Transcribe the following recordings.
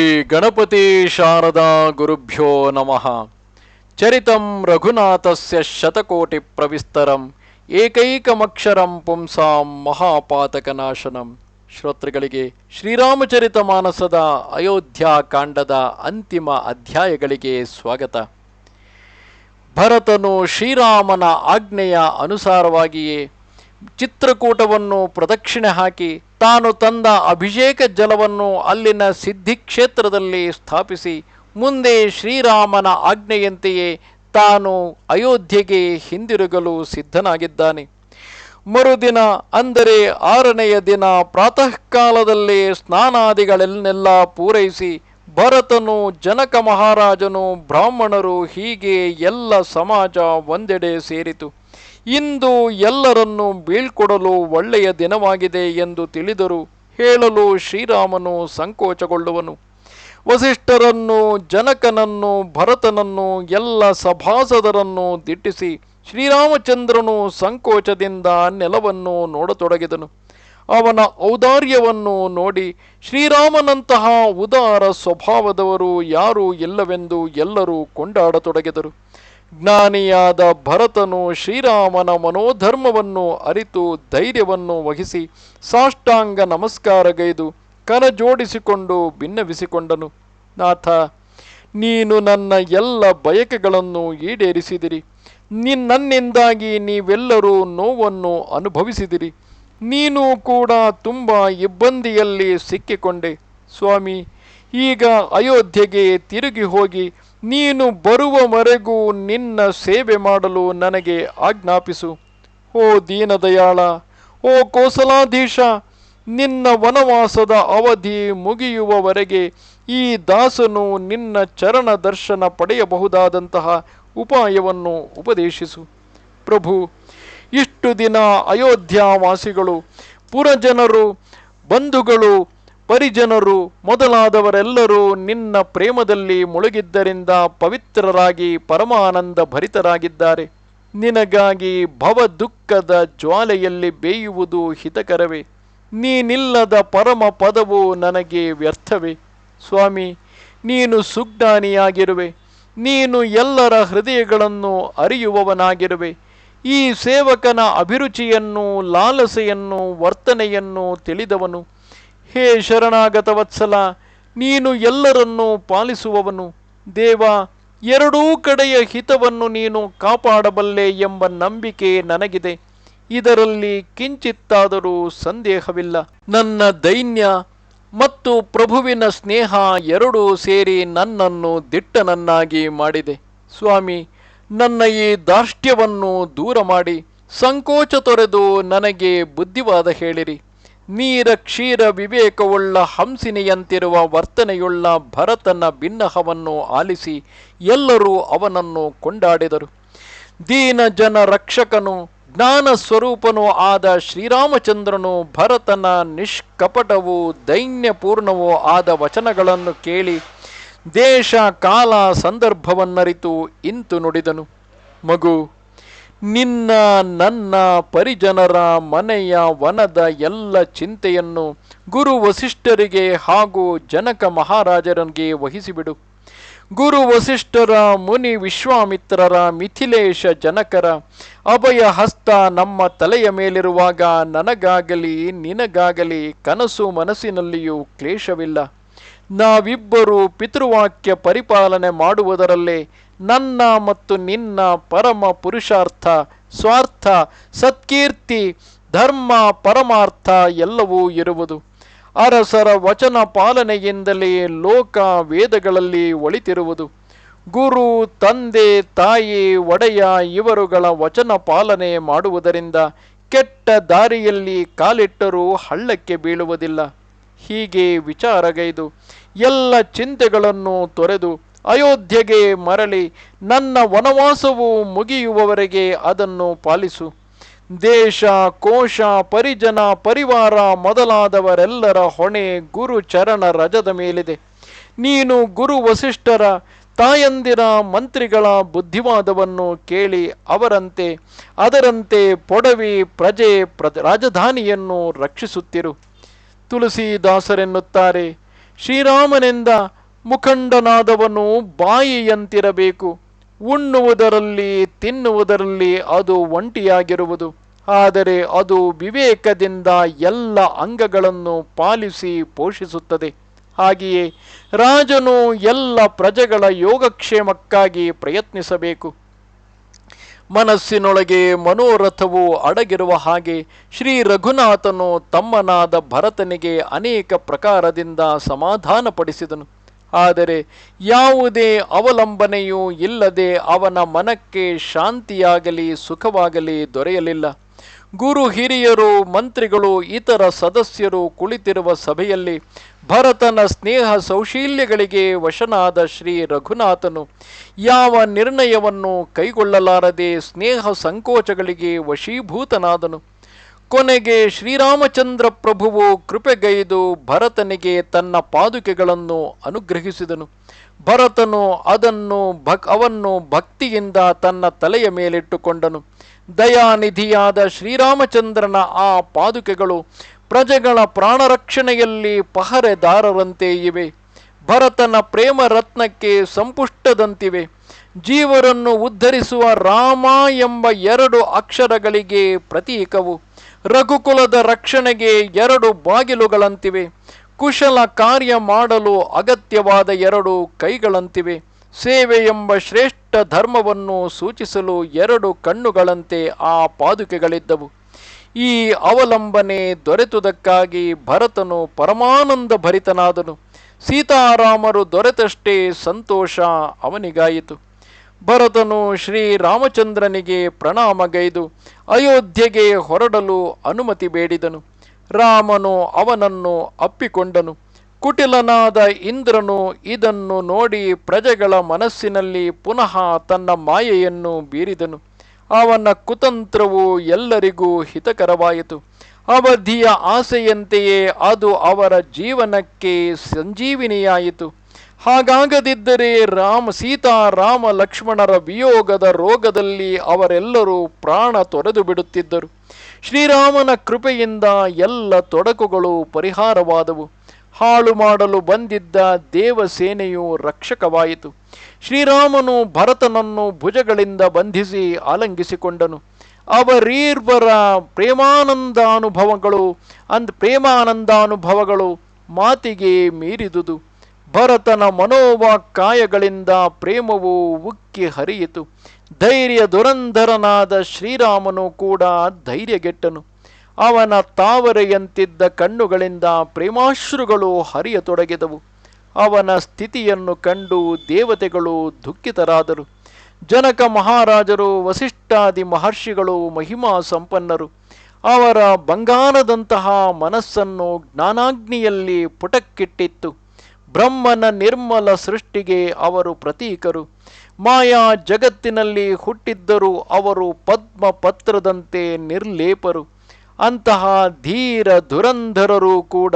ಶ್ರೀ ಗಣಪತಿ ಶಾರದಾ ಗುರುಭ್ಯೋ ನಮಃ. ಚರಿತಂ ರಘುನಾಥಸ್ಯ ಶತಕೋಟಿ ಪ್ರವಿಸ್ತರಂ, ಏಕೈಕಮಕ್ಷರಂ ಪುಂಸಾಂ ಮಹಾಪಾತಕನಾಶನಂ. ಶ್ರೋತೃಗಳಿಗೆ ಶ್ರೀರಾಮಚರಿತ ಮಾನಸದ ಅಯೋಧ್ಯ ಕಾಂಡದ ಅಂತಿಮ ಅಧ್ಯಾಯಗಳಿಗೆ ಸ್ವಾಗತ. ಭರತನು ಶ್ರೀರಾಮನ ಆಜ್ಞೆಯ ಅನುಸಾರವಾಗಿಯೇ ಚಿತ್ರಕೂಟವನ್ನು ಪ್ರದಕ್ಷಿಣೆ ಹಾಕಿ ತಾನು ತಂದ ಅಭಿಷೇಕ ಜಲವನ್ನು ಅಲ್ಲಿನ ಸಿದ್ಧಿಕ್ಷೇತ್ರದಲ್ಲಿ ಸ್ಥಾಪಿಸಿ, ಮುಂದೆ ಶ್ರೀರಾಮನ ಆಜ್ಞೆಯಂತೆಯೇ ತಾನು ಅಯೋಧ್ಯೆಗೆ ಹಿಂದಿರುಗಲು ಸಿದ್ಧನಾಗಿದ್ದಾನೆ. ಮರುದಿನ, ಅಂದರೆ ಆರನೆಯ ದಿನ ಪ್ರಾತಃ ಕಾಲದಲ್ಲಿ ಸ್ನಾನಾದಿಗಳನ್ನೆಲ್ಲ ಪೂರೈಸಿ, ಭರತನು ಜನಕ ಮಹಾರಾಜನು ಬ್ರಾಹ್ಮಣರು ಹೀಗೆ ಎಲ್ಲ ಸಮಾಜ ಒಂದೆಡೆ ಸೇರಿತು. ಇಂದು ಎಲ್ಲರನ್ನೂ ಬೀಳ್ಕೊಡಲು ಒಳ್ಳೆಯ ದಿನವಾಗಿದೆ ಎಂದು ತಿಳಿದರು ಹೇಳಲು ಶ್ರೀರಾಮನು ಸಂಕೋಚಗೊಳ್ಳುವನು. ವಸಿಷ್ಠರನ್ನು, ಜನಕನನ್ನು, ಭರತನನ್ನು, ಎಲ್ಲ ಸಭಾಸದರನ್ನು ದಿಟ್ಟಿಸಿ ಶ್ರೀರಾಮಚಂದ್ರನು ಸಂಕೋಚದಿಂದ ನೆಲವನ್ನು ನೋಡತೊಡಗಿದನು. ಅವನ ಔದಾರ್ಯವನ್ನು ನೋಡಿ ಶ್ರೀರಾಮನಂತಹ ಉದಾರ ಸ್ವಭಾವದವರು ಯಾರೂ ಇಲ್ಲವೆಂದು ಎಲ್ಲರೂ ಕೊಂಡಾಡತೊಡಗಿದರು. ಜ್ಞಾನಿಯಾದ ಭರತನು ಶ್ರೀರಾಮನ ಮನೋಧರ್ಮವನ್ನು ಅರಿತು ಧೈರ್ಯವನ್ನು ವಹಿಸಿ ಸಾಷ್ಟಾಂಗ ನಮಸ್ಕಾರಗೈದು ಕರಜೋಡಿಸಿಕೊಂಡು ಭಿನ್ನವಿಸಿಕೊಂಡನು ನಾಥ, ನೀನು ನನ್ನ ಎಲ್ಲ ಬಯಕೆಗಳನ್ನು ಈಡೇರಿಸಿದಿರಿ. ನಿನ್ನಿಂದಾಗಿ ನನ್ನಿಂದಾಗಿ ನೀವೆಲ್ಲರೂ ನೋವನ್ನು ಅನುಭವಿಸಿದಿರಿ. ನೀನು ಕೂಡ ತುಂಬ ಇಬ್ಬಂದಿಯಲ್ಲಿ ಸಿಕ್ಕಿಕೊಂಡೆ. ಸ್ವಾಮಿ, ಈಗ ಅಯೋಧ್ಯೆಗೆ ತಿರುಗಿ ಹೋಗಿ ನೀನು ಬರುವವರೆಗೂ ನಿನ್ನ ಸೇವೆ ಮಾಡಲು ನನಗೆ ಆಜ್ಞಾಪಿಸು. ಓ ದೀನದಯಾಳ, ಓ ಕೋಸಲಾಧೀಶ, ನಿನ್ನ ವನವಾಸದ ಅವಧಿ ಮುಗಿಯುವವರೆಗೆ ಈ ದಾಸನು ನಿನ್ನ ಚರಣ ದರ್ಶನ ಪಡೆಯಬಹುದಾದಂತಹ ಉಪಾಯವನ್ನು ಉಪದೇಶಿಸು. ಪ್ರಭು, ಇಷ್ಟು ದಿನ ಅಯೋಧ್ಯಾವಾಸಿಗಳು, ಪುರಜನರು, ಬಂಧುಗಳು ಪರಿಜನರು, ಮೊದಲಾದವರೆಲ್ಲರೂ ನಿನ್ನ ಪ್ರೇಮದಲ್ಲಿ ಮುಳುಗಿದ್ದರಿಂದ ಪವಿತ್ರರಾಗಿ ಪರಮಾನಂದ ಭರಿತರಾಗಿದ್ದಾರೆ. ನಿನಗಾಗಿ ಭವ ದುಃಖದ ಜ್ವಾಲೆಯಲ್ಲಿ ಬೇಯುವುದು ಹಿತಕರವೇ. ನೀನಿಲ್ಲದ ಪರಮ ಪದವು ನನಗೆ ವ್ಯರ್ಥವೇ. ಸ್ವಾಮಿ, ನೀನು ಸುಜ್ಞಾನಿಯಾಗಿರುವೆ. ನೀನು ಎಲ್ಲರ ಹೃದಯಗಳನ್ನು ಅರಿಯುವವನಾಗಿರುವೆ. ಈ ಸೇವಕನ ಅಭಿರುಚಿಯನ್ನು, ಲಾಲಸೆಯನ್ನು, ವರ್ತನೆಯನ್ನು ತಿಳಿದವನು. ಹೇ ಶರಣಾಗತ ವತ್ಸಲ ನೀನು ಎಲ್ಲರನ್ನೂ ಪಾಲಿಸುವವನು. ದೇವ, ಎರಡೂ ಕಡೆಯ ಹಿತವನ್ನು ನೀನು ಕಾಪಾಡಬಲ್ಲೆ ಎಂಬ ನಂಬಿಕೆ ನನಗಿದೆ. ಇದರಲ್ಲಿ ಕಿಂಚಿತ್ತಾದರೂ ಸಂದೇಹವಿಲ್ಲ. ನನ್ನ ದೈನ್ಯ ಮತ್ತು ಪ್ರಭುವಿನ ಸ್ನೇಹ ಎರಡೂ ಸೇರಿ ನನ್ನನ್ನು ದಿಟ್ಟನನ್ನಾಗಿ ಮಾಡಿದೆ. ಸ್ವಾಮಿ, ನನ್ನ ಈ ದಾರ್ಷ್ಟ್ಯವನ್ನು ದೂರ ಮಾಡಿ ಸಂಕೋಚ ತೊರೆದು ನನಗೆ ಬುದ್ಧಿವಾದ ಹೇಳಿರಿ. ನೀರ ಕ್ಷೀರ ವಿವೇಕವುಳ್ಳ ಹಂಸಿನಿಯಂತಿರುವ ವರ್ತನೆಯುಳ್ಳ ಭರತನ ಭಿನ್ನಹವನ್ನು ಆಲಿಸಿ ಎಲ್ಲರೂ ಅವನನ್ನು ಕೊಂಡಾಡಿದರು. ದೀನ ಜನ ರಕ್ಷಕನು, ಜ್ಞಾನ ಸ್ವರೂಪನೂ ಆದ ಶ್ರೀರಾಮಚಂದ್ರನು ಭರತನ ನಿಷ್ಕಪಟವೂ ದೈನ್ಯಪೂರ್ಣವೂ ಆದ ವಚನಗಳನ್ನು ಕೇಳಿ ದೇಶ ಕಾಲ ಸಂದರ್ಭವನ್ನರಿತು ಇಂತು ನುಡಿದನು. ಮಗು ನಿನ್ನ, ನನ್ನ ಪರಿಜನರ ಮನೆಯ ವನದ ಎಲ್ಲ ಚಿಂತೆಯನ್ನು ಗುರು ವಸಿಷ್ಠರಿಗೆ ಹಾಗೂ ಜನಕ ಮಹಾರಾಜರನಿಗೆ ವಹಿಸಿಬಿಡು. ಗುರು ವಸಿಷ್ಠರ ಮುನಿ ವಿಶ್ವಾಮಿತ್ರರ ಮಿಥಿಲೇಶ ಜನಕರ ಅಭಯ ಹಸ್ತ ನಮ್ಮ ತಲೆಯ ಮೇಲಿರುವಾಗ ನನಗಾಗಲಿ ನಿನಗಾಗಲಿ ಕನಸು ಮನಸ್ಸಿನಲ್ಲಿಯೂ ಕ್ಲೇಶವಿಲ್ಲ. ನಾವಿಬ್ಬರು ಪಿತೃವಾಕ್ಯ ಪರಿಪಾಲನೆ ಮಾಡುವುದರಲ್ಲೇ ನನ್ನ ಮತ್ತು ನಿನ್ನ ಪರಮ ಪುರುಷಾರ್ಥ, ಸ್ವಾರ್ಥ, ಸತ್ಕೀರ್ತಿ, ಧರ್ಮ, ಪರಮಾರ್ಥ ಎಲ್ಲವೂ ಇರುವುದು. ಅರಸರ ವಚನ ಪಾಲನೆಯಿಂದಲೇ ಲೋಕ ವೇದಗಳಲ್ಲಿ ಒಳಿತಿರುವುದು. ಗುರು, ತಂದೆ, ತಾಯಿ, ಒಡೆಯ ಇವರುಗಳ ವಚನ ಪಾಲನೆ ಮಾಡುವುದರಿಂದ ಕೆಟ್ಟ ದಾರಿಯಲ್ಲಿ ಕಾಲಿಟ್ಟರೂ ಹಳ್ಳಕ್ಕೆ ಬೀಳುವುದಿಲ್ಲ. ಹೀಗೆ ವಿಚಾರಗೈದು ಎಲ್ಲ ಚಿಂತೆಗಳನ್ನು ತೊರೆದು ಅಯೋಧ್ಯೆಗೆ ಮರಳಿ ನನ್ನ ವನವಾಸವು ಮುಗಿಯುವವರೆಗೆ ಅದನ್ನು ಪಾಲಿಸು. ದೇಶ, ಕೋಶ, ಪರಿಜನ, ಪರಿವಾರ ಮೊದಲಾದವರೆಲ್ಲರ ಹೊಣೆ ಗುರು ಚರಣ ರಜದ ಮೇಲಿದೆ. ನೀನು ಗುರು ವಸಿಷ್ಠರ, ತಾಯಂದಿರ ಮಂತ್ರಿಗಳ ಬುದ್ಧಿವಾದವನ್ನು ಕೇಳಿ ಅವರಂತೆ, ಅದರಂತೆ ಪೊಡವಿ ಪ್ರಜೆ ಪ್ರ ರಾಜಧಾನಿಯನ್ನು ರಕ್ಷಿಸುತ್ತಿರು. ತುಳಸಿದಾಸರೆನ್ನುತ್ತಾರೆ ಶ್ರೀರಾಮನೆಂದ ಮುಖಂಡನಾದವನು ಬಾಯಿಯಂತಿರಬೇಕು. ಉಣ್ಣುವುದರಲ್ಲಿ, ತಿನ್ನುವುದರಲ್ಲಿ ಅದು ಒಂಟಿಯಾಗಿರುವುದು. ಆದರೆ ಅದು ವಿವೇಕದಿಂದ ಎಲ್ಲ ಅಂಗಗಳನ್ನು ಪಾಲಿಸಿ ಪೋಷಿಸುತ್ತದೆ. ಹಾಗೆಯೇ ರಾಜನು ಎಲ್ಲ ಪ್ರಜೆಗಳ ಯೋಗಕ್ಷೇಮಕ್ಕಾಗಿ ಪ್ರಯತ್ನಿಸಬೇಕು. ಮನಸ್ಸಿನೊಳಗೆ ಮನೋರಥವು ಅಡಗಿರುವ ಹಾಗೆ ಶ್ರೀ ರಘುನಾಥನು ತಮ್ಮನಾದ ಭರತನಿಗೆ ಅನೇಕ ಪ್ರಕಾರದಿಂದ ಸಮಾಧಾನಪಡಿಸಿದನು. ಆದರೆ ಯಾವುದೇ ಅವಲಂಬನೆಯೂ ಇಲ್ಲದೆ ಅವನ ಮನಕ್ಕೆ ಶಾಂತಿಯಾಗಲಿ ಸುಖವಾಗಲಿ ದೊರೆಯಲಿಲ್ಲ. ಗುರು ಹಿರಿಯರು, ಮಂತ್ರಿಗಳು, ಇತರ ಸದಸ್ಯರು ಕುಳಿತಿರುವ ಸಭೆಯಲ್ಲಿ ಭರತನ ಸ್ನೇಹ ಸೌಶೀಲ್ಯಗಳಿಗೆ ವಶನಾದ ಶ್ರೀ ರಘುನಾಥನು ಯಾವ ನಿರ್ಣಯವನ್ನು ಕೈಗೊಳ್ಳಲಾರದೆ ಸ್ನೇಹ ಸಂಕೋಚಗಳಿಗೆ ವಶೀಭೂತನಾದನು. ಕೊನೆಗೆ ಶ್ರೀರಾಮಚಂದ್ರ ಪ್ರಭುವು ಕೃಪೆಗೈದು ಭರತನಿಗೆ ತನ್ನ ಪಾದುಕೆಗಳನ್ನು ಅನುಗ್ರಹಿಸಿದನು. ಭರತನು ಅದನ್ನು ಭಕ್, ಅವನ್ನು ಭಕ್ತಿಯಿಂದ ತನ್ನ ತಲೆಯ ಮೇಲಿಟ್ಟುಕೊಂಡನು. ದಯಾನಿಧಿಯಾದ ಶ್ರೀರಾಮಚಂದ್ರನ ಆ ಪಾದುಕೆಗಳು ಪ್ರಜೆಗಳ ಪ್ರಾಣರಕ್ಷಣೆಯಲ್ಲಿ ಪಹರೆದಾರರಂತೆ ಇವೆ. ಭರತನ ಪ್ರೇಮ ರತ್ನಕ್ಕೆ ಸಂಪುಷ್ಟದಂತಿವೆ. ಜೀವರನ್ನು ಉದ್ಧರಿಸುವ ರಾಮ ಎಂಬ ಎರಡು ಅಕ್ಷರಗಳಿಗೆ ಪ್ರತೀಕವು. ರಘುಕುಲದ ರಕ್ಷಣೆಗೆ ಎರಡು ಬಾಗಿಲುಗಳಂತಿವೆ. ಕುಶಲ ಕಾರ್ಯ ಮಾಡಲು ಅಗತ್ಯವಾದ ಎರಡು ಕೈಗಳಂತಿವೆ. ಸೇವೆ ಎಂಬ ಶ್ರೇಷ್ಠ ಧರ್ಮವನ್ನು ಸೂಚಿಸಲು ಎರಡು ಕಣ್ಣುಗಳಂತೆ ಆ ಪಾದುಕೆಗಳಿದ್ದವು. ಈ ಅವಲಂಬನೆ ದೊರೆತುದಕ್ಕಾಗಿ ಭರತನು ಪರಮಾನಂದ ಭರಿತನಾದನು. ಸೀತಾರಾಮರು ದೊರೆತಷ್ಟೇ ಸಂತೋಷ ಅವನಿಗಾಯಿತು. ಭರತನು ಶ್ರೀರಾಮಚಂದ್ರನಿಗೆ ಪ್ರಣಾಮಗೈದು ಅಯೋಧ್ಯೆಗೆ ಹೊರಡಲು ಅನುಮತಿ ಬೇಡಿದನು. ರಾಮನು ಅವನನ್ನು ಅಪ್ಪಿಕೊಂಡನು. ಕುಟಿಲನಾದ ಇಂದ್ರನು ಇದನ್ನು ನೋಡಿ ಪ್ರಜೆಗಳ ಮನಸ್ಸಿನಲ್ಲಿ ಪುನಃ ತನ್ನ ಮಾಯೆಯನ್ನು ಬೀರಿದನು. ಅವನ ಕುತಂತ್ರವು ಎಲ್ಲರಿಗೂ ಹಿತಕರವಾಯಿತು. ಅವಧಿಯ ಆಸೆಯಂತೆಯೇ ಅದು ಅವರ ಜೀವನಕ್ಕೆ ಸಂಜೀವಿನಿಯಾಯಿತು. ಹಾಗಾಗದಿದ್ದರೆ ರಾಮ ಸೀತಾ ರಾಮ ಲಕ್ಷ್ಮಣರ ವಿಯೋಗದ ರೋಗದಲ್ಲಿ ಅವರೆಲ್ಲರೂ ಪ್ರಾಣ ತೊರೆದು ಬಿಡುತ್ತಿದ್ದರು. ಶ್ರೀರಾಮನ ಕೃಪೆಯಿಂದ ಎಲ್ಲ ತೊಡಕುಗಳು ಪರಿಹಾರವಾದವು. ಹಾಳು ಮಾಡಲು ಬಂದಿದ್ದ ದೇವಸೇನೆಯು ರಕ್ಷಕವಾಯಿತು. ಶ್ರೀರಾಮನು ಭರತನನ್ನು ಭುಜಗಳಿಂದ ಬಂಧಿಸಿ ಆಲಂಗಿಸಿಕೊಂಡನು. ಅವರೀರ್ವರ ಪ್ರೇಮಾನಂದಾನುಭವಗಳು ಅಂದ್ ಪ್ರೇಮಾನಂದಾನುಭವಗಳು ಮಾತಿಗೆ ಮೀರಿದುದು. ಭರತನ ಮನೋವಾಕ್ಕಾಯಗಳಿಂದ ಪ್ರೇಮವು ಉಕ್ಕಿ ಹರಿಯಿತು. ಧೈರ್ಯ ದುರಂಧರನಾದ ಶ್ರೀರಾಮನು ಕೂಡ ಧೈರ್ಯಗೆಟ್ಟನು. ಅವನ ತಾವರೆಯಂತಿದ್ದ ಕಣ್ಣುಗಳಿಂದ ಪ್ರೇಮಾಶ್ರುಗಳು ಹರಿಯತೊಡಗಿದವು. ಅವನ ಸ್ಥಿತಿಯನ್ನು ಕಂಡು ದೇವತೆಗಳು ದುಃಖಿತರಾದರು. ಜನಕ ಮಹಾರಾಜರು, ವಸಿಷ್ಠಾದಿ ಮಹರ್ಷಿಗಳು ಮಹಿಮಾ ಸಂಪನ್ನರು. ಅವರ ಬಂಗಾರದಂತಹ ಮನಸ್ಸನ್ನು ಜ್ಞಾನಾಗ್ನಿಯಲ್ಲಿ ಪುಟಕ್ಕಿಟ್ಟಿತ್ತು. ಬ್ರಹ್ಮನ ನಿರ್ಮಲ ಸೃಷ್ಟಿಗೆ ಅವರು ಪ್ರತೀಕರು. ಮಾಯಾ ಜಗತ್ತಿನಲ್ಲಿ ಹುಟ್ಟಿದ್ದರೂ ಅವರು ಪದ್ಮ ಪತ್ರದಂತೆ ನಿರ್ಲೇಪರು. ಅಂತಹ ಧೀರ ದುರಂಧರರು ಕೂಡ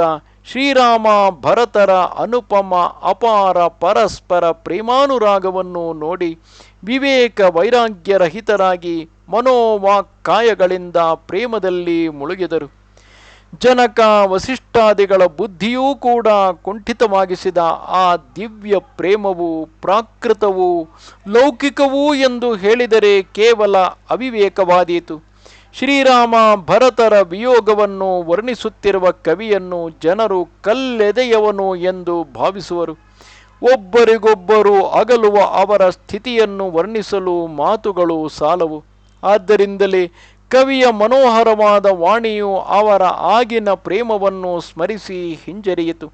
ಶ್ರೀರಾಮ, ಭರತರ ಅನುಪಮ, ಅಪಾರ ಪರಸ್ಪರ ಪ್ರೇಮಾನುರಾಗವನ್ನು ನೋಡಿ ವಿವೇಕ ವೈರಾಗ್ಯರಹಿತರಾಗಿ ಮನೋವಾಕ್ಕಾಯಗಳಿಂದ ಪ್ರೇಮದಲ್ಲಿ ಮುಳುಗಿದರು. ಜನಕ ವಸಿಷ್ಠಾದಿಗಳ ಬುದ್ಧಿಯೂ ಕೂಡ ಕುಂಠಿತವಾಗಿಸಿದ ಆ ದಿವ್ಯ ಪ್ರೇಮವು, ಪ್ರಾಕೃತವೂ, ಲೌಕಿಕವೂ ಎಂದು ಹೇಳಿದರೆ ಕೇವಲ ಅವಿವೇಕವಾದೀತು. ಶ್ರೀರಾಮ ಭರತರ ವಿಯೋಗವನ್ನು ವರ್ಣಿಸುತ್ತಿರುವ ಕವಿಯನ್ನು ಜನರು ಕಲ್ಲೆದೆಯವನು ಎಂದು ಭಾವಿಸುವರು. ಒಬ್ಬರಿಗೊಬ್ಬರು ಅಗಲುವ ಅವರ ಸ್ಥಿತಿಯನ್ನು ವರ್ಣಿಸಲು ಮಾತುಗಳು ಸಾಲವು. ಆದ್ದರಿಂದಲೇ ಕವಿಯ ಮನೋಹರವಾದ ವಾಣಿಯು ಅವರ ಆಗಿನ ಪ್ರೇಮವನ್ನು ಸ್ಮರಿಸಿ ಹಿಂಜರಿಯಿತು.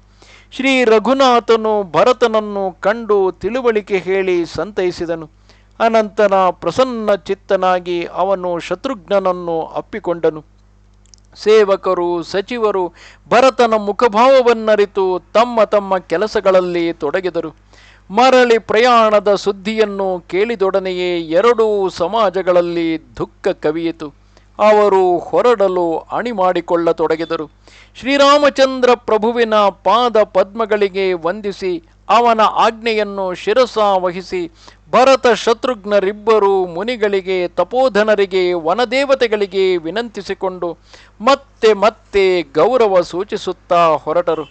ಶ್ರೀ ರಘುನಾಥನು ಭರತನನ್ನು ಕಂಡು ತಿಳುವಳಿಕೆ ಹೇಳಿ ಸಂತೈಸಿದನು. ಅನಂತರ ಪ್ರಸನ್ನ ಚಿತ್ತನಾಗಿ ಅವನು ಶತ್ರುಘ್ನನನ್ನು ಅಪ್ಪಿಕೊಂಡನು. ಸೇವಕರು, ಸಚಿವರು ಭರತನ ಮುಖಭಾವವನ್ನರಿತು ತಮ್ಮ ತಮ್ಮ ಕೆಲಸಗಳಲ್ಲಿ ತೊಡಗಿದರು. ಮರಳಿ ಪ್ರಯಾಣದ ಸುದ್ದಿಯನ್ನು ಕೇಳಿದೊಡನೆಯೇ ಎರಡೂ ಸಮಾಜಗಳಲ್ಲಿ ದುಃಖ ಕವಿಯಿತು. ಅವರು ಹೊರಡಲು ಅಣಿ ಮಾಡಿಕೊಳ್ಳತೊಡಗಿದರು ಶ್ರೀರಾಮಚಂದ್ರ ಪ್ರಭುವಿನ ಪಾದ ಪದ್ಮಗಳಿಗೆ ವಂದಿಸಿ ಅವನ ಆಜ್ಞೆಯನ್ನು ಶಿರಸ ವಹಿಸಿ ಭರತ ಶತ್ರುಘ್ನರಿಬ್ಬರು ಮುನಿಗಳಿಗೆ, ತಪೋಧನರಿಗೆ, ವನದೇವತೆಗಳಿಗೆ ವಿನಂತಿಸಿಕೊಂಡು ಮತ್ತೆ ಮತ್ತೆ ಗೌರವ ಸೂಚಿಸುತ್ತಾ ಹೊರಟರು.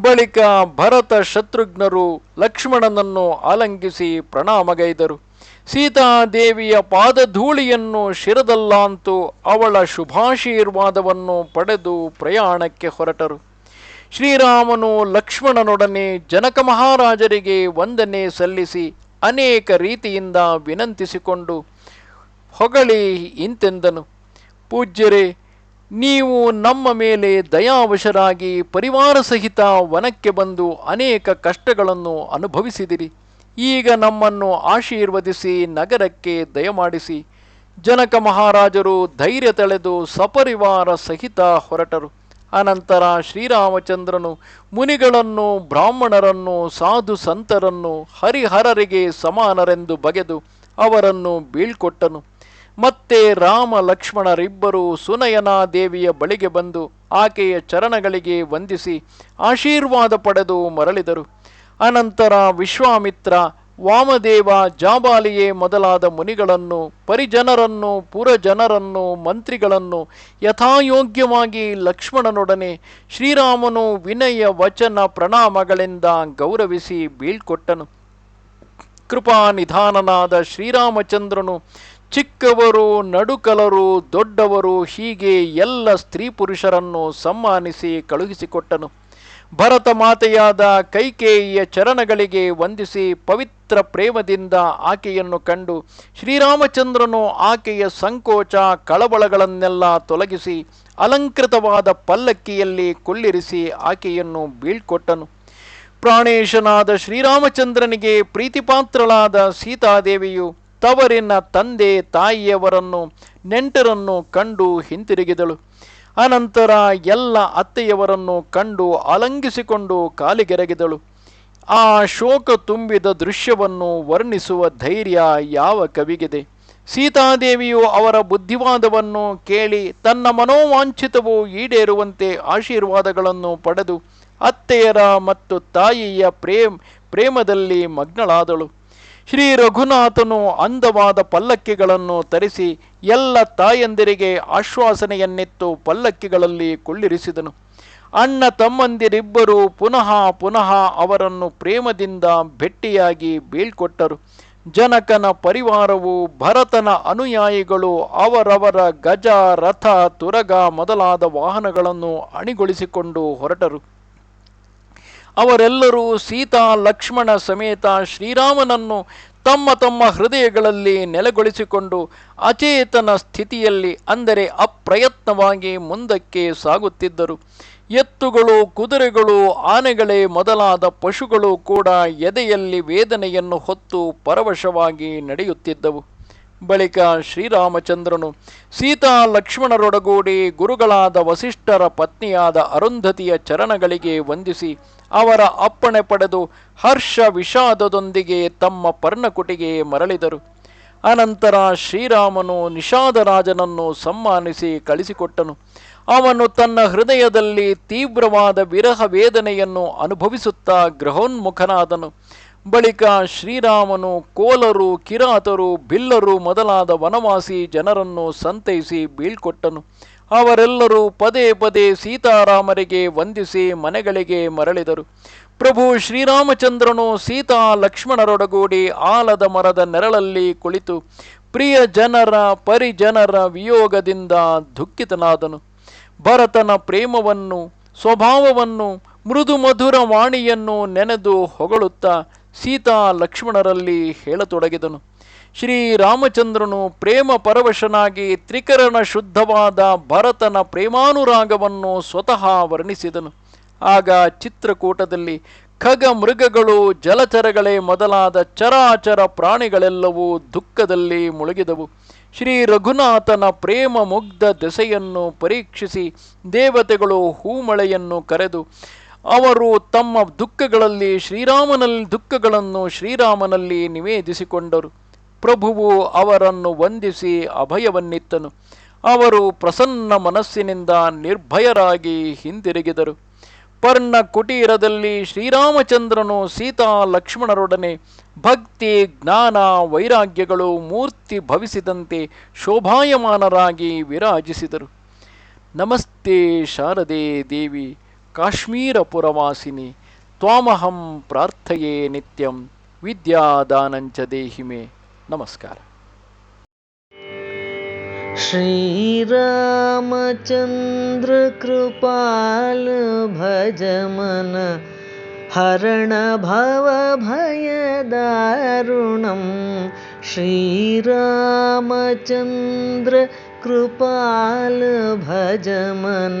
ಬಳಿಕ ಭರತ ಶತ್ರುಘ್ನರು ಲಕ್ಷ್ಮಣನನ್ನು ಆಲಂಗಿಸಿ ಪ್ರಣಾಮಗೈದರು. ಸೀತಾದೇವಿಯ ಪಾದಧೂಳಿಯನ್ನು ಶಿರದಲ್ಲಾಂತೂ ಅವಳ ಶುಭಾಶೀರ್ವಾದವನ್ನು ಪಡೆದು ಪ್ರಯಾಣಕ್ಕೆ ಹೊರಟರು. ಶ್ರೀರಾಮನು ಲಕ್ಷ್ಮಣನೊಡನೆ ಜನಕ ಮಹಾರಾಜರಿಗೆ ವಂದನೆ ಸಲ್ಲಿಸಿ ಅನೇಕ ರೀತಿಯಿಂದ ವಿನಂತಿಸಿಕೊಂಡು ಹೊಗಳಿ ಇಂತೆಂದನು. ಪೂಜ್ಯರೇ, ನೀವು ನಮ್ಮ ಮೇಲೆ ದಯಾವಶರಾಗಿ ಪರಿವಾರ ಸಹಿತ ವನಕ್ಕೆ ಬಂದು ಅನೇಕ ಕಷ್ಟಗಳನ್ನು ಅನುಭವಿಸಿದಿರಿ. ಈಗ ನಮ್ಮನ್ನು ಆಶೀರ್ವದಿಸಿ, ನಗರಕ್ಕೆ ದಯಮಾಡಿಸಿ. ಜನಕ ಮಹಾರಾಜರು ಧೈರ್ಯ ತಳೆದು ಸಪರಿವಾರ ಸಹಿತ ಹೊರಟರು. ಅನಂತರ ಶ್ರೀರಾಮಚಂದ್ರನು ಮುನಿಗಳನ್ನು, ಬ್ರಾಹ್ಮಣರನ್ನು, ಸಾಧು ಸಂತರನ್ನು, ಹರಿಹರರಿಗೆ ಸಮಾನರೆಂದು ಬಗೆದು ಅವರನ್ನು ಬೀಳ್ಕೊಟ್ಟನು. ಮತ್ತೆ ರಾಮ ಲಕ್ಷ್ಮಣರಿಬ್ಬರು ಸುನಯನಾ ದೇವಿಯ ಬಳಿಗೆ ಬಂದು ಆಕೆಯ ಚರಣಗಳಿಗೆ ವಂದಿಸಿ ಆಶೀರ್ವಾದ ಪಡೆದು ಮರಳಿದರು. ಅನಂತರ ವಿಶ್ವಾಮಿತ್ರ ವಾಮದೇವ ಜಾಬಾಲಿಯೇ ಮೊದಲಾದ ಮುನಿಗಳನ್ನು, ಪರಿಜನರನ್ನು, ಪುರಜನರನ್ನು, ಮಂತ್ರಿಗಳನ್ನು ಯಥಾಯೋಗ್ಯವಾಗಿ ಲಕ್ಷ್ಮಣನೊಡನೆ ಶ್ರೀರಾಮನು ವಿನಯ ವಚನ ಪ್ರಣಾಮಗಳಿಂದ ಗೌರವಿಸಿ ಬೀಳ್ಕೊಟ್ಟನು. ಕೃಪಾನಿಧಾನನಾದ ಶ್ರೀರಾಮಚಂದ್ರನು ಚಿಕ್ಕವರು, ನಡುಕಲರು, ದೊಡ್ಡವರು ಹೀಗೆ ಎಲ್ಲ ಸ್ತ್ರೀ ಪುರುಷರನ್ನು ಸಮ್ಮಾನಿಸಿ ಕಳುಹಿಸಿಕೊಟ್ಟನು. ಭರತ ಮಾತೆಯಾದ ಕೈಕೇಯಿಯ ಚರಣಗಳಿಗೆ ವಂದಿಸಿ ಪವಿತ್ರ ಪ್ರೇಮದಿಂದ ಆಕೆಯನ್ನು ಕಂಡು ಶ್ರೀರಾಮಚಂದ್ರನು ಆಕೆಯ ಸಂಕೋಚ ಕಳವಳಗಳನ್ನೆಲ್ಲ ತೊಲಗಿಸಿ ಅಲಂಕೃತವಾದ ಪಲ್ಲಕ್ಕಿಯಲ್ಲಿ ಕುಳ್ಳಿರಿಸಿ ಆಕೆಯನ್ನು ಬೀಳ್ಕೊಟ್ಟನು. ಪ್ರಾಣೇಶನಾದ ಶ್ರೀರಾಮಚಂದ್ರನಿಗೆ ಪ್ರೀತಿಪಾತ್ರಳಾದ ಸೀತಾದೇವಿಯು ತವರಿನ ತಂದೆ ತಾಯಿಯವರನ್ನು ನೆಂಟರನ್ನು ಕಂಡು ಹಿಂತಿರುಗಿದಳು. ಅನಂತರ ಎಲ್ಲ ಅತ್ತೆಯವರನ್ನು ಕಂಡು ಅಲಂಗಿಸಿಕೊಂಡು ಕಾಲಿಗೆರಗಿದಳು. ಆ ಶೋಕ ತುಂಬಿದ ದೃಶ್ಯವನ್ನು ವರ್ಣಿಸುವ ಧೈರ್ಯ ಯಾವ ಕವಿಗಿದೆ. ಸೀತಾದೇವಿಯು ಅವರ ಬುದ್ಧಿವಾದವನ್ನು ಕೇಳಿ ತನ್ನ ಮನೋವಾಂಛಿತವು ಈಡೇರುವಂತೆ ಆಶೀರ್ವಾದಗಳನ್ನು ಪಡೆದು ಅತ್ತೆಯರ ಮತ್ತು ತಾಯಿಯ ಪ್ರೇಮ್, ಪ್ರೇಮದಲ್ಲಿ ಮಗ್ನಳಾದಳು. ಶ್ರೀ ರಘುನಾಥನು ಅಂದವಾದ ಪಲ್ಲಕ್ಕಿಗಳನ್ನು ತರಿಸಿ ಎಲ್ಲ ತಾಯಂದಿರಿಗೆ ಆಶ್ವಾಸನೆಯನ್ನಿತ್ತು ಪಲ್ಲಕ್ಕಿಗಳಲ್ಲಿ ಕುಳ್ಳಿರಿಸಿದನು. ಅಣ್ಣ ತಮ್ಮಂದಿರಿಬ್ಬರು ಪುನಃ ಪುನಃ ಅವರನ್ನು ಪ್ರೇಮದಿಂದ ಭೆಟ್ಟಿಯಾಗಿ ಬೀಳ್ಕೊಟ್ಟರು. ಜನಕನ ಪರಿವಾರವು ಭರತನ ಅನುಯಾಯಿಗಳು ಅವರವರ ಗಜ ರಥ ತುರಗ ಮೊದಲಾದ ವಾಹನಗಳನ್ನು ಅಣಿಗೊಳಿಸಿಕೊಂಡು ಹೊರಟರು. ಅವರೆಲ್ಲರೂ ಸೀತಾ, ಲಕ್ಷ್ಮಣ ಸಮೇತ ಶ್ರೀರಾಮನನ್ನು ತಮ್ಮ ತಮ್ಮ ಹೃದಯಗಳಲ್ಲಿ ನೆಲೆಗೊಳಿಸಿಕೊಂಡು ಅಚೇತನ ಸ್ಥಿತಿಯಲ್ಲಿ, ಅಂದರೆ ಅಪ್ರಯತ್ನವಾಗಿ ಮುಂದಕ್ಕೆ ಸಾಗುತ್ತಿದ್ದರು. ಎತ್ತುಗಳು, ಕುದುರೆಗಳು, ಆನೆಗಳೇ ಮೊದಲಾದ ಪಶುಗಳು ಕೂಡ ಎದೆಯಲ್ಲಿ ವೇದನೆಯನ್ನು ಹೊತ್ತು ಪರವಶವಾಗಿ ನಡೆಯುತ್ತಿದ್ದವು. ಬಳಿಕ ಶ್ರೀರಾಮಚಂದ್ರನು ಸೀತಾ ಲಕ್ಷ್ಮಣರೊಡಗೂಡಿ ಗುರುಗಳಾದ ವಸಿಷ್ಠರ ಪತ್ನಿಯಾದ ಅರುಂಧತಿಯ ಚರಣಗಳಿಗೆ ವಂದಿಸಿ ಅವರ ಅಪ್ಪಣೆ ಪಡೆದು ಹರ್ಷ ವಿಷಾದದೊಂದಿಗೆ ತಮ್ಮ ಪರ್ಣಕುಟಿಗೆ ಮರಳಿದರು. ಅನಂತರ ಶ್ರೀರಾಮನು ನಿಷಾದರಾಜನನ್ನು ಸಮ್ಮಾನಿಸಿ ಕಳಿಸಿಕೊಟ್ಟನು. ಅವನು ತನ್ನ ಹೃದಯದಲ್ಲಿ ತೀವ್ರವಾದ ವಿರಹ ವೇದನೆಯನ್ನು ಅನುಭವಿಸುತ್ತಾ ಗೃಹೋನ್ಮುಖನಾದನು. ಬಳಿಕ ಶ್ರೀರಾಮನು ಕೋಲರು, ಕಿರಾತರು, ಬಿಲ್ಲರು ಮೊದಲಾದ ವನವಾಸಿ ಜನರನ್ನು ಸಂತೈಸಿ ಬೀಳ್ಕೊಟ್ಟನು. ಅವರೆಲ್ಲರೂ ಪದೇ ಪದೇ ಸೀತಾರಾಮರಿಗೆ ವಂದಿಸಿ ಮನೆಗಳಿಗೆ ಮರಳಿದರು. ಪ್ರಭು ಶ್ರೀರಾಮಚಂದ್ರನು ಸೀತಾ ಲಕ್ಷ್ಮಣರೊಡಗೂಡಿ ಆಲದ ಮರದ ನೆರಳಲ್ಲಿ ಕುಳಿತು ಪ್ರಿಯ ಜನರ, ಪರಿಜನರ ವಿಯೋಗದಿಂದ ದುಃಖಿತನಾದನು. ಭರತನ ಪ್ರೇಮವನ್ನು, ಸ್ವಭಾವವನ್ನು ಮೃದು ಮಧುರ ವಾಣಿಯನ್ನು ನೆನೆದು ಹೊಗಳುತ್ತಾ ಸೀತಾ ಲಕ್ಷ್ಮಣರಲ್ಲಿ ಹೇಳತೊಡಗಿದನು. ಶ್ರೀರಾಮಚಂದ್ರನು ಪ್ರೇಮ ಪರವಶನಾಗಿ ತ್ರಿಕರಣ ಶುದ್ಧವಾದ ಭರತನ ಪ್ರೇಮಾನುರಾಗವನ್ನು ಸ್ವತಃ ವರ್ಣಿಸಿದನು. ಆಗ ಚಿತ್ರಕೂಟದಲ್ಲಿ ಖಗ ಮೃಗಗಳು, ಜಲಚರಗಳೇ ಮೊದಲಾದ ಚರಾಚರ ಪ್ರಾಣಿಗಳೆಲ್ಲವೂ ದುಃಖದಲ್ಲಿ ಮುಳುಗಿದವು. ಶ್ರೀ ರಘುನಾಥನ ಪ್ರೇಮ ಮುಗ್ಧ ದೆಸೆಯನ್ನು ಪರೀಕ್ಷಿಸಿ ದೇವತೆಗಳು ಹೂಮಳೆಯನ್ನು ಕರೆದು ಅವರು ತಮ್ಮ ದುಃಖಗಳಲ್ಲಿ ಶ್ರೀರಾಮನಲ್ಲಿ ದುಃಖಗಳನ್ನು ಶ್ರೀರಾಮನಲ್ಲಿ ನಿವೇದಿಸಿಕೊಂಡರು. ಪ್ರಭುವು ಅವರನ್ನು ವಂದಿಸಿ ಅಭಯವನ್ನಿತ್ತನು. ಅವರು ಪ್ರಸನ್ನ ಮನಸ್ಸಿನಿಂದ ನಿರ್ಭಯರಾಗಿ ಹಿಂದಿರುಗಿದರು. ಪರ್ಣ ಕುಟೀರದಲ್ಲಿ ಶ್ರೀರಾಮಚಂದ್ರನು ಸೀತಾ ಲಕ್ಷ್ಮಣರೊಡನೆ ಭಕ್ತಿ, ಜ್ಞಾನ, ವೈರಾಗ್ಯಗಳು ಮೂರ್ತಿ ಭವಿಸಿದಂತೆ ಶೋಭಾಯಮಾನರಾಗಿ ವಿರಾಜಿಸಿದರು. ನಮಸ್ತೆ ಶಾರದೆ ದೇವಿ. काश्मीरपुरवासिनि त्वामहं प्रार्थये नित्यं विद्यादानञ्च देहि मे। नमस्कार। श्रीरामचन्द्रकृपालभजम हरणभवभयदारुणं श्रीरामचन्द्रकृपाल भजमन